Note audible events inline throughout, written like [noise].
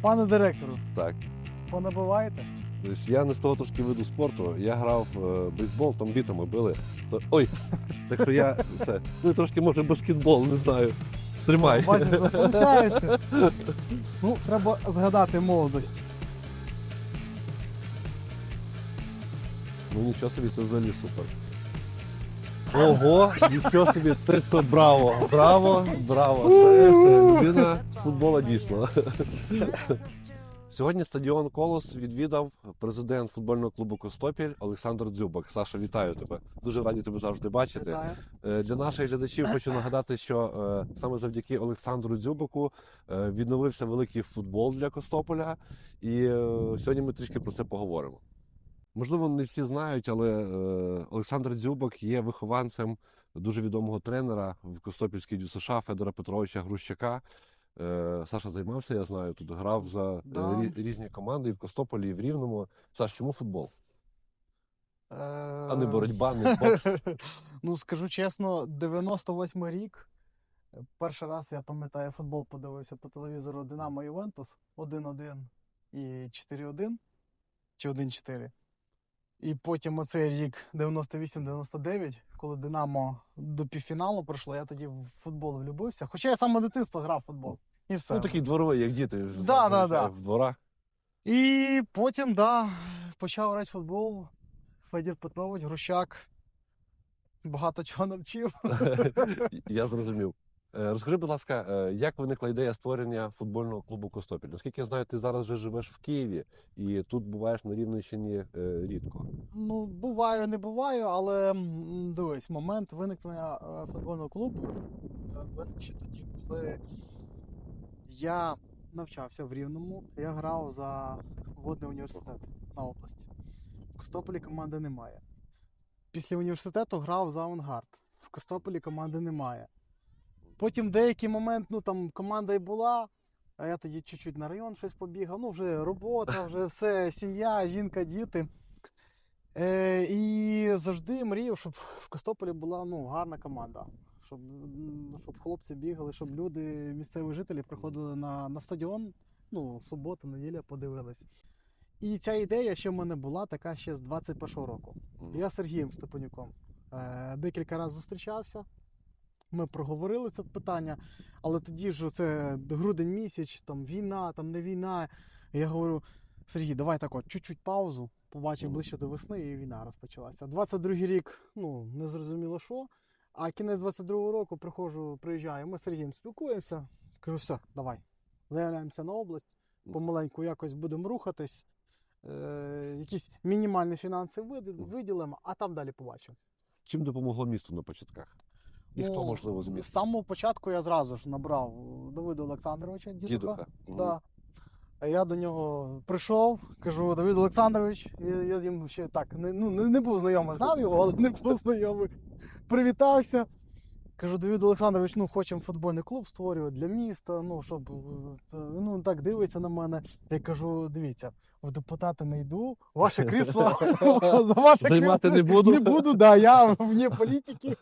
Пане директору, Так. понабиваєте? Тобто я не з того трошки виду спорту. Я грав в бейсбол, там бітами били. То- Ой, так що я [laughs] все. Ну і трошки може баскетбол, не знаю. Тримай. Бачиш, виходить. [laughs] Ну, треба згадати молодость. Ну нічого собі, це взагалі супер. Ого, нічого собі, це, це браво, браво, браво. Це, це людина з футбола дійсно. Сьогодні стадіон Колос відвідав президент футбольного клубу Костопіль Олександр Дзюбак. Саша, вітаю тебе. Дуже раді тебе завжди бачити. Вітаю. Е, Для наших глядачів хочу нагадати, що е, саме завдяки Олександру Дзюбаку е, відновився великий футбол для Костополя, і сьогодні ми трішки про це поговоримо. Можливо, не всі знають, але е, Олександр Дзюбак є вихованцем дуже відомого тренера в Костопільській ДЮСШ Федора Петровича Грущака. Е, Саша займався, я знаю, тут грав за е, Да. рі- різні команди і в Костополі, і в Рівному. Саш, чому футбол? А не боротьба, не бокс. [laughs] Ну, скажу чесно, 98 рік. Перший раз я пам'ятаю, футбол подивився по телевізору Динамо Ювентус 1-1 і 4-1 чи 1-4. І потім оцей рік 98-99, коли Динамо до півфіналу пройшло, я тоді в футбол влюбився. Хоча я саме дитинства грав в футбол. І все. Ну такий дворовий, як діти. Да, да, да. В дворах. І потім, да, почав грати в футбол. Федір Петрович, Грущак. Багато чого навчив. [laughs] Я зрозумів. Е, Розкажи, будь ласка, е, як виникла ідея створення футбольного клубу Костопіль? Наскільки я знаю, ти зараз вже живеш в Києві і тут буваєш на Рівненщині е, рідко. Ну, буваю, не буваю, але дивись, момент виникнення футбольного клубу виник ще тоді, коли я навчався в Рівному, я грав за водний університет на область. В Костополі команди немає. Після університету грав за авангард. В Костополі команди немає. Потім деякий момент, ну там команда і була, а я тоді чуть-чуть на район щось побігав. Ну, вже робота, вже [laughs] все, сім'я, жінка, діти. Е, і завжди мріяв, щоб в Костополі була ну, гарна команда. Щоб, щоб хлопці бігали, щоб люди, місцеві жителі приходили на, на стадіон, ну, в суботу, неділя подивились. І ця ідея ще в мене була така ще з 21-го року. Я з Сергієм Степанюком е, декілька разів зустрічався. Ми проговорили це питання, але тоді ж це грудень місяць, там війна, там не війна. Я говорю: Сергій, давай так от, чуть-чуть паузу, побачимо ближче до весни, і війна розпочалася. 22-й рік, ну, не зрозуміло що. А кінець 22-го року приходжу, приїжджаю, ми з Сергієм спілкуємося. Кажу, все, давай. Заявляємося на область, помаленьку якось будемо рухатись. Е, якісь мінімальні фінанси виділимо, а там далі побачимо. Чим допомогло місту на початках? І хто, можливо, з З самого початку я зразу ж набрав Давида Олександровича, дідуха. Дідуха. Да. А я до нього прийшов, кажу, Давид Олександрович, і я з ним ще так не, ну, не, не був знайомий, знав його, але не був знайомий. Привітався. Кажу, Давид Олександрович, ну хочемо футбольний клуб створювати для міста, ну щоб е, ну так дивиться на мене. Я кажу, дивіться, в депутати не йду, ваше [laughs] крісло [laughs] за ваше Займати крісло не буду. Не буду, да, я вне політики.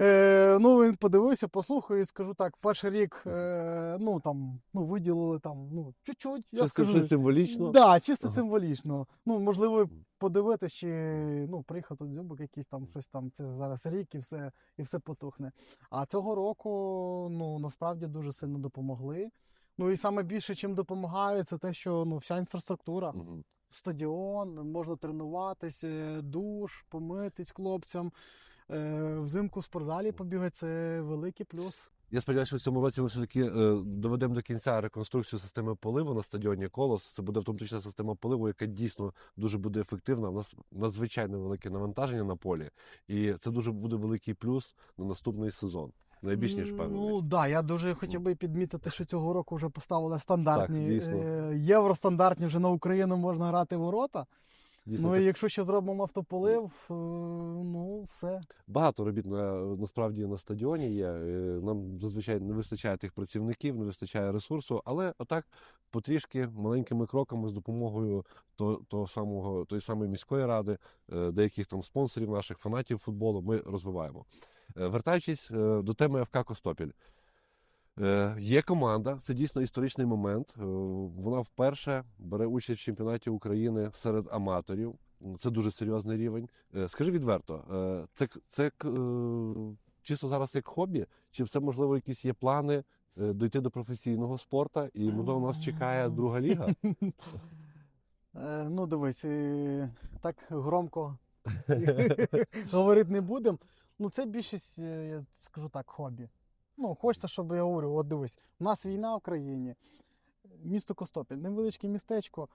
Е, ну, він подивився, послухав і скажу так, перший рік, е, ну там, ну, виділили там, ну, чуть-чуть. Я Чисто скажу, вже символічно. Да, чисто Ага. символічно. Ну, можливо, подивитись, чи ну, приїхав тут дзюбик якийсь там щось там, це зараз рік і все, і все потухне. А цього року, ну, насправді дуже сильно допомогли. Ну і саме більше, чим допомагають, це те, що ну, вся інфраструктура, Мгм. стадіон, можна тренуватись, е, душ, помитись хлопцям. Е, Взимку в спортзалі побігати це великий плюс. Я сподіваюся, що в цьому році ми все-таки е, доведемо до кінця реконструкцію системи поливу на стадіоні Колос. Це буде автоматична система поливу, яка дійсно дуже буде ефективна. У нас надзвичайно велике навантаження на полі, і це дуже буде великий плюс на наступний сезон. Найбільш ніж впевнений. Ну так, да, я дуже хотів би підмітити, що цього року вже поставили стандартні Так, дійсно. е, євростандартні вже на Україну можна грати ворота. Дійсно, ну так. якщо ще зробимо автополив, е, ну все. Багато робіт на насправді на стадіоні є. Е, Нам зазвичай не вистачає тих працівників, не вистачає ресурсу, але отак потрішки маленькими кроками з допомогою то, того самого тої самої міської ради, е, деяких там спонсорів, наших фанатів футболу, ми розвиваємо. Вертаючись до теми ФК Костопіль. Е, Є команда, це дійсно історичний момент. Е, Вона вперше бере участь в чемпіонаті України серед аматорів. Це дуже серйозний рівень. Е, Скажи відверто, це, це чисто зараз як хобі, чи все можливо якісь є плани дойти до професійного спорту, і можливо нас чекає друга ліга? [laughs] Ну, дивись, так громко [laughs] говорити не будемо. Ну, це більшість, я скажу так, хобі. Ну, хочеться, щоб я говорю, от дивись, у нас війна в країні, місто Костопіль, невеличке містечко,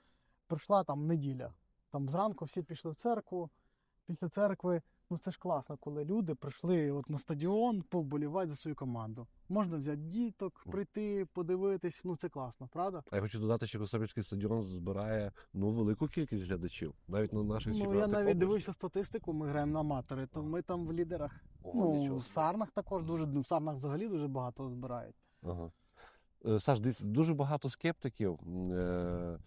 прийшла там неділя. Там зранку всі пішли в церкву, після церкви. Ну це ж класно, коли люди прийшли от на стадіон повболівати за свою команду. Можна взяти діток, прийти, подивитись. Ну це класно, правда? А я хочу додати, що Костопільський стадіон збирає ну велику кількість глядачів, навіть на наших Ну я навіть дивився статистику, ми граємо на аматори, то ми там в лідерах. О, ну, в. Сарнах також дуже, ну, в Сарнах взагалі дуже багато збирають. Ага. Е, Саш, дуже багато скептиків. Е,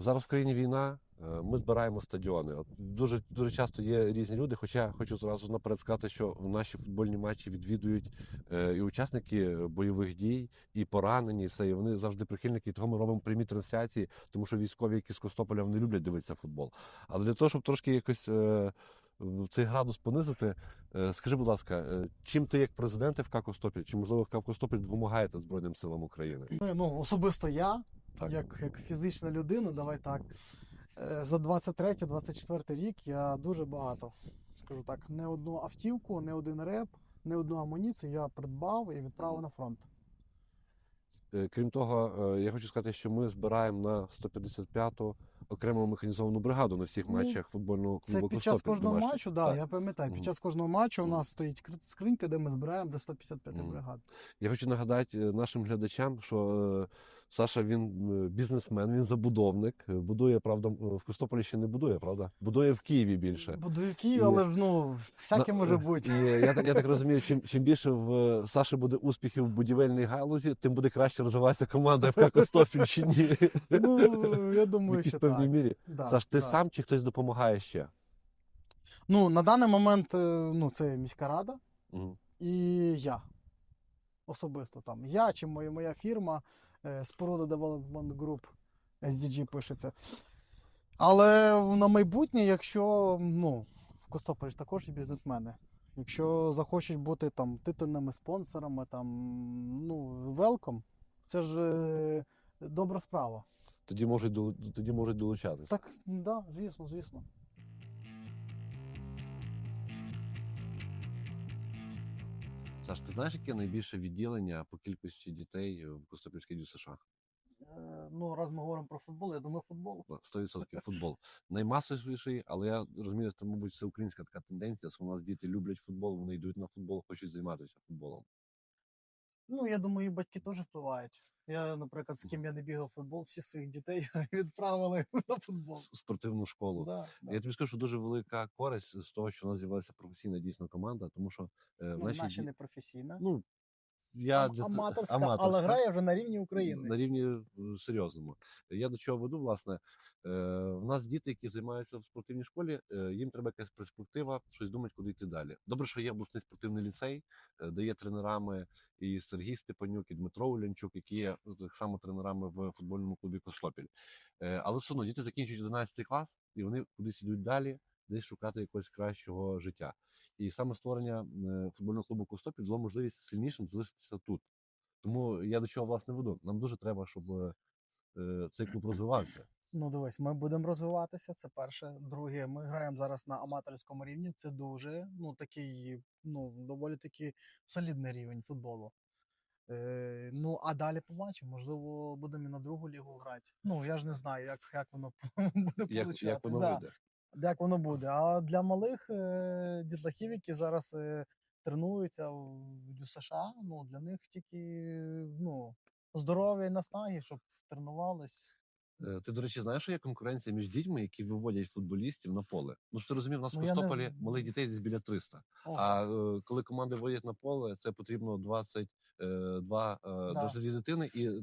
Зараз в країні війна, е, ми збираємо стадіони. Дуже, дуже часто є різні люди. Хоча хочу зразу наперед сказати, що в наші футбольні матчі відвідують е, і учасники бойових дій, і поранені, і все. І вони завжди прихильники. І того ми робимо прямі трансляції, тому що військові, які з Костополя, вони люблять дивитися футбол. Але для того, щоб трошки якось. е, Цей градус понизити. Е, Скажи, будь ласка, е, чим ти як президент ФК Костопіль, чи можливо ФК Костопіль допомагаєте Збройним силам України? Ну особисто я, Так. як, як фізична людина, давай так. е, За 23-24 рік я дуже багато, скажу так, не одну автівку, не один реп, не одну амуніцію я придбав і відправив на фронт. Е, Крім того, е, я хочу сказати, що ми збираємо на 155-ту окрему механізовану бригаду на всіх Ну, матчах футбольного Це під час кожного матчу, да, Так. я пам'ятаю, під час кожного матчу у нас стоїть скринька, де ми збираємо до 155 бригад. Я хочу нагадати е, нашим глядачам, що е, Саша він е, бізнесмен, він забудовник. Будує, правда, в Костополі ще не будує, правда? Будує в Києві більше. Буду в Києві, але ж ну, всяке може бути. Я, так- я так розумію, чим, чим більше в Саші буде успіхів в будівельній галузі, тим буде краще розвиватися команда ФК Костопіль чи ні. Ну, я думаю, що певній так. мірі. Да, Саш, ти да. сам чи хтось допомагає ще? Ну, на даний момент е, ну, це міська рада Мгм. і я. Особисто там. Я чи моя, моя фірма е, Споруда Development Group SDG пишеться. Але на майбутнє, якщо ну, в Костополі ж також є бізнесмени. Якщо захочуть бути там титульними спонсорами, там, ну, велком, це ж е, добра справа. Тоді можуть тоді можуть долучатися. Так, да, звісно, звісно. Саш, ти знаєш, яке найбільше відділення по кількості дітей в Костопільській дю США? Е, ну, раз ми говоримо про футбол, я думаю, футбол. Да, 100% футбол. Наймасовіший, але я розумію, це, мабуть, це українська така тенденція, що у нас діти люблять футбол, вони йдуть на футбол, хочуть займатися футболом. Ну, я думаю, батьки теж впливають. Я, наприклад, з ким я не бігав футбол, всі своїх дітей [laughs] відправили [laughs] на футбол. Спортивну школу. Да, да. Я тобі скажу, що дуже велика користь з того, що у нас з'явилася професійна дійсно команда, тому що е, Ну, наші наша не професійна. ну, я Ам- аматорська, аматорська. але грає вже на рівні України. на рівні серйозному. Я до чого веду, власне. Е, в нас діти, які займаються в спортивній школі, е, їм треба якась перспектива, щось думати, куди йти далі. Добре, що є обласний спортивний ліцей, е, де є тренерами і Сергій Степанюк, і Дмитро Улянчук, які є ну, так само тренерами в футбольному клубі Костопіль. Але все одно діти закінчують 11 клас, і вони кудись йдуть далі, десь шукати якогось кращого життя. І саме створення е, футбольного клубу Костопіль дало можливість сильнішим залишитися тут. Тому я до чого власне веду. Нам дуже треба, щоб е, е, цей клуб розвивався. Ну, дивись, ми будемо розвиватися. Це перше. Друге, ми граємо зараз на аматорському рівні. Це дуже ну, такий, ну, доволі таки солідний рівень футболу. Е, ну, а далі побачимо. Можливо, будемо і на другу лігу грати. Ну, я ж не знаю, як, як воно [laughs] буде Як, як воно да. буде? Як воно буде. А для малих е, дітлахів, які зараз е, тренуються в ДЮСШ, ну для них тільки ну, здоров'я і наснаги, щоб тренувались. Е, Ти, до речі, знаєш, що є конкуренція між дітьми, які виводять футболістів на поле. Ну ж ти розумів, у нас в Ну, не Костополі з- малих дітей десь біля 300. О, А е, коли команди виходять на поле, це потрібно 22 е, Да. 22 дитини і е,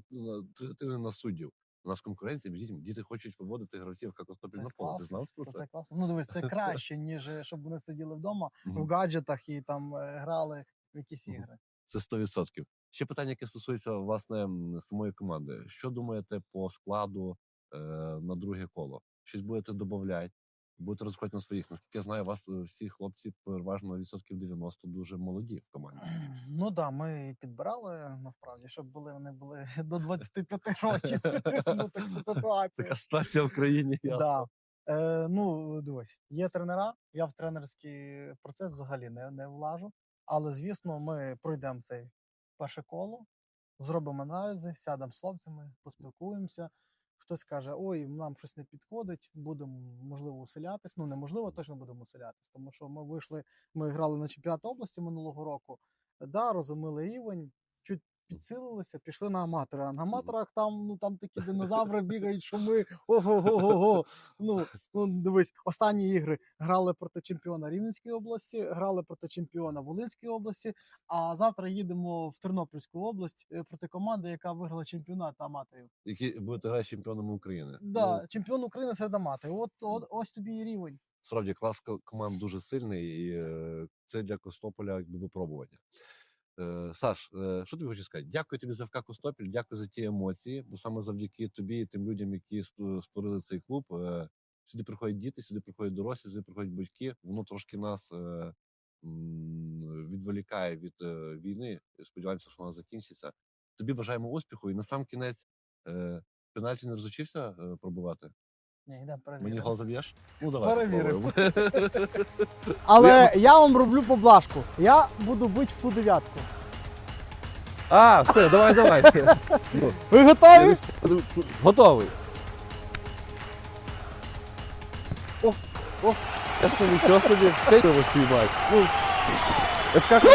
три дитини на суддів. У нас конкуренція між дітьми. Діти хочуть виводити гравців як Костопіль на поле. Ти знав про це? це класно. Ну дивись, це [laughs] краще, ніж е, щоб вони сиділи вдома в гаджетах і там е, грали в якісь ігри. Це 100%. Ще питання, яке стосується власне самої команди. Що думаєте по складу е, на друге коло? Щось будете додавати? Будете розходити на своїх. Наскільки я знаю, у вас е, всі хлопці переважно відсотків 90 дуже молоді в команді. Ну да, ми підбирали насправді, щоб були вони були [laughs] до 25 [laughs] років. [laughs] Ну такі ситуації. Така ситуація в країні. Да. Е, ну, дивись, є тренера. Я в тренерський процес взагалі не, не влажу. Але звісно, ми пройдемо цей перше коло, зробимо аналізи, сядемо з хлопцями, поспілкуємося. Хтось каже, ой, нам щось не підходить, будемо можливо уселятись. Ну неможливо, точно будемо уселятись, тому що ми вийшли, ми грали на чемпіонат області минулого року. Да, розуміли рівень, підсилилися, пішли на аматори. А на аматорах там, ну там такі [laughs] динозаври бігають, що ми ого-го-го. Ну, ну дивись, останні ігри грали проти чемпіона Рівненської області, грали проти чемпіона Волинської області. А завтра їдемо в Тернопільську область е, проти команди, яка виграла чемпіонат аматорів. Які будете грати з чемпіонами України. Да, Ну, чемпіон України серед аматорів. От, от ось тобі і рівень. справді клас команд дуже сильний, і е, це для Костополя якби випробування. Е, Саш, що тобі хочу сказати? Дякую тобі за ФК Костопіль, дякую за ті емоції, бо саме завдяки тобі і тим людям, які створили цей клуб. е, Сюди приходять діти, сюди приходять дорослі, сюди приходять батьки. Воно трошки нас відволікає від війни. Сподіваємося, що вона закінчиться. Тобі бажаємо успіху. І на сам кінець е, пенальті не розучився е, пробувати. Ні, йдемо Мені перевіримо. гол заб'єш? Ну давай. Перевіримо. попробуємо. [laughs] Але я вам роблю поблажку. Я буду бити в ту дев'ятку. А, все, давай, давай. Ну, [laughs] Ви готові? Готовий. О, о. Я такой, нічого собі, це його спіймати. Ну, ФК